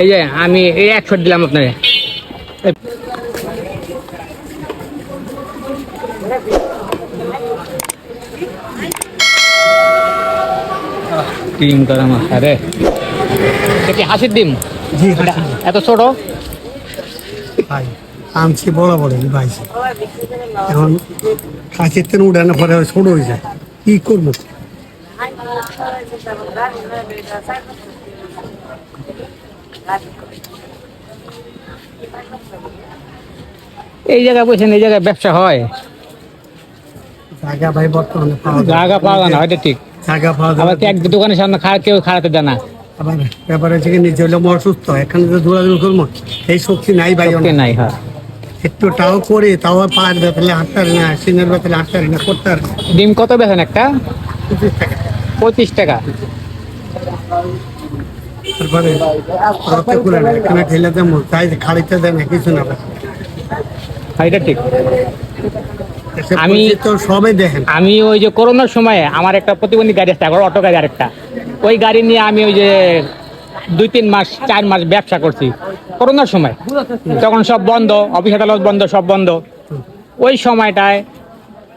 এই যে আমি এই একশো দিলাম আপনারে ডিম করা মাথা রে এটা কি হাসির ডিম? জি এত ছোট? ভাই আনছি বড় বড় ভাই এখন কাছের তেন উড়ানোর পরে ছোট হয়ে যায়। কি করব? এই জায়গায় বলছেন এই জায়গায় ব্যবসা হয়। জায়গা ভাই বর্তমানে জায়গা পাওয়া যায় না হয়তো ঠিক। জায়গা পাওয়া আবার যায় কি এক দোকানের সামনে খাওয়া কেউ খাড়াতে দেয় না। আবার ব্যাপারে হচ্ছে কি নিজে হলে অসুস্থ এখানে তো দৌড়াদৌড়ি করব এই শক্তি নাই ভাই শক্তি নাই হ্যাঁ। একটু তাও করে তাও পায়ের ব্যাপারে হাঁটতে পারি না সিনের ব্যাপারে হাঁটতে পারি না করতে পারি ডিম কত বেছেন একটা? পঁচিশ টাকা। পঁচিশ টাকা। তারপরে রক্ত করে না এখানে ঠেলে দেবো তাই খাড়িতে দেয় না কিছু না। হ্যাঁ, এটা ঠিক। আমি- পরিচিত সবাই দেখেন। আমি ওই যে করোনার সময় আমার একটা প্রতিবন্ধী গাড়ি আছে এখন অটো গাড়ি আরেকটা। ওই গাড়ি নিয়ে আমি ওই যে দুই তিন মাস চার মাস ব্যবসা করছি। করোনার সময়। তখন সব বন্ধ অফিস আদালত বন্ধ সব বন্ধ। ওই সময়টায়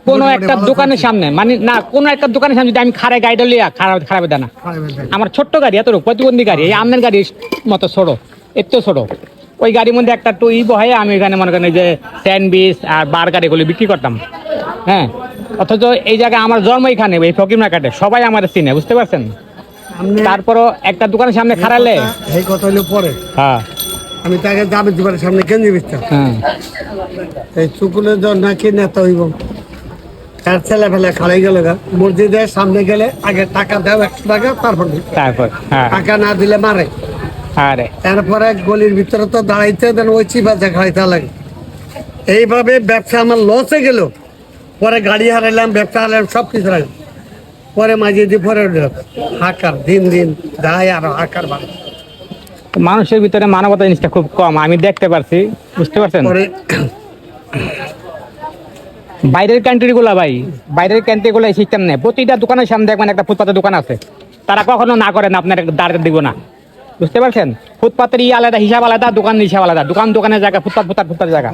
কোনো একটা দোকানের সামনে মানে না কোনো একটা দোকানের সামনে যদি আমি খারাপ গাড়িটা লিয়া খারাপ খারাপ না। দেয়। আমার ছোট্ট গাড়ি এত প্রতিবন্ধী গাড়ি এই আমনের গাড়ি মতো ছোট একটু ছোট ওই গাড়ির মধ্যে একটা টু ই বহাই আমি এখানে মনে করেন যে স্যান্ডউইচ আর বার্গার এগুলি বিক্রি করতাম। হ্যাঁ অথচ এই জায়গায় আমার জন্ম এখানে এই ফকির মার্কেটে সবাই আমার চিনে বুঝতে পারছেন? তারপরও একটা দোকানের সামনে খারালে এই কথা হলো পরে। হ্যাঁ। আমি তাকে যাবে দুবার সামনে কেন্দ্রে বেচতাম। হ্যাঁ। এই চুকুলের জন নাকি নেতা হইব। তার ছেলে ফেলে খাড়াই গেল মসজিদের সামনে গেলে আগে টাকা দেও একশো টাকা তারপর। তারপর হ্যাঁ। টাকা না দিলে মারে। আরে। তারপরে গলির ভিতরে তো দাঁড়াইতে দেন ওই চিবাচা খাইতে লাগে। এইভাবে ব্যবসা আমার লসে গেল। পরে গাড়ি হারাইলাম ব্যবসা হারাইলাম সব কিছু হারাইলাম। পরে মাঝে দিয়ে পরে হাকার দিন দিন যায় আর হাকার বাড়ে। মানুষের ভিতরে মানবতা জিনিসটা খুব কম আমি দেখতে পারছি বুঝতে পারছেন? পরে বাইরের কান্ট্রি গুলা ভাই বাইরের কান্ট্রি গুলো এই সিস্টেম নেই। প্রতিটা দোকানের সামনে দেখবেন একটা ফুটপাতের দোকান আছে। তারা কখনো না করেন আপনার দাঁড় দিব না। বুঝতে পারছেন? ফুটপাতের ই আলাদা হিসাব আলাদা দোকান হিসাব আলাদা। দোকান দোকানের জায়গা ফুটপাত ফুটপাত ফুটপাত জায়গা।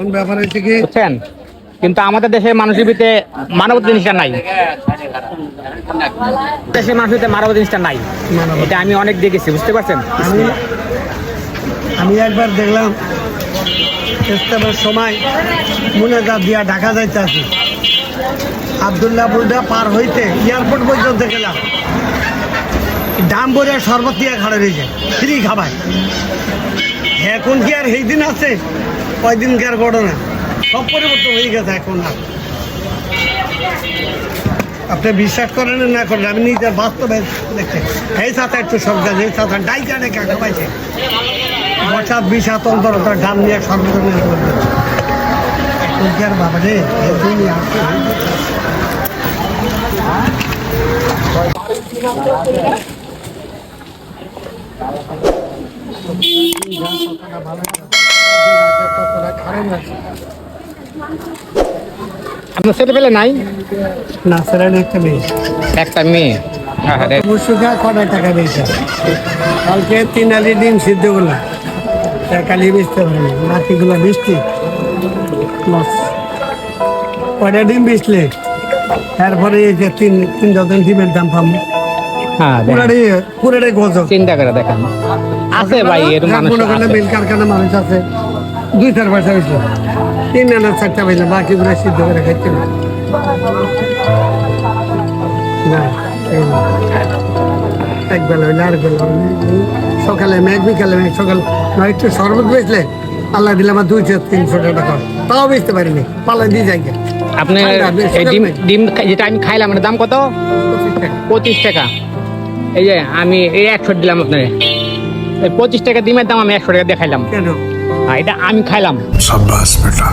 বুঝছেন? কিন্তু আমাদের দেশের মানুষের ভিতরে মানবতা জিনিসটা নাই। দেশের মানুষের ভিতরে মানবতা জিনিসটা নাই। এটা আমি অনেক দেখেছি বুঝতে পারছেন? আমি একবার দেখলাম ইস্তেমার সময় মুনেজা দিয়া ঢাকা যাইতে আছি আবদুল্লাহ বুলডা পার হইতে এয়ারপোর্ট পর্যন্ত গেলাম। দাম বলে শরবত দিয়ে খাড়ে রয়েছে ফ্রি খাবাই। এখন কি আর সেই দিন আছে? কয়দিনকার ঘটনা? সব পরিবর্তন হয়ে গেছে এখন আর। আপনি বিশ্বাস করেন না করেন, আমি নিজের বাস্তবে দেখছি। এই সাথে একটু সরকার, এই সাথে ডাইকা ডেকা বছর বিশ হাত অন্তর অন্তর ডাম নিয়ে সর্বজনীন করবে এখন কি বাবা রে, এই দুনিয়া। আছে। আপনার ছেলে পেলে নাই? না সেটা একটা মেয়ে। একটা মেয়ে? আরে, মুসুকা কটা টাকা দিয়েছে? কালকে তিন আলি ডিম সিদ্ধ করলাম। কালি বেচতে পারিনি বাকিগুলো বৃষ্টি লস কয়টা ডিম বেচলে? তারপরে এই যে তিন তিন ডজন ডিমের দাম পাবো। হ্যাঁ। পুরাটাই পুরাটাই গজ চিন্তা করে দেখেন আছে ভাই এরকম মানুষ আছে। কারখানা মানুষ আছে। দুই চার পয়সা হয়েছিল তিন আনা চারটা পাইলাম বাকিগুলো সিদ্ধ করে খাইতে না এক বেলা হইলে আর বেলা সকালে বিকালে সকাল একটু শরবত বেচলে আল্লাহ দিলে আমার দুইশো তিনশো টাকা তাও বেচতে পারিনি পালা দিয়ে যাই। আপনি ডিম ডিম যেটা আমি খাইলাম দাম কত? পঁচিশ টাকা। এই যে আমি এই একশো দিলাম আপনারে। এই পঁচিশ টাকা ডিমের দাম আমি একশো টাকা দেখাইলাম কেন? হ্যাঁ, এটা আমি খাইলাম। সাব্বাস বেটা।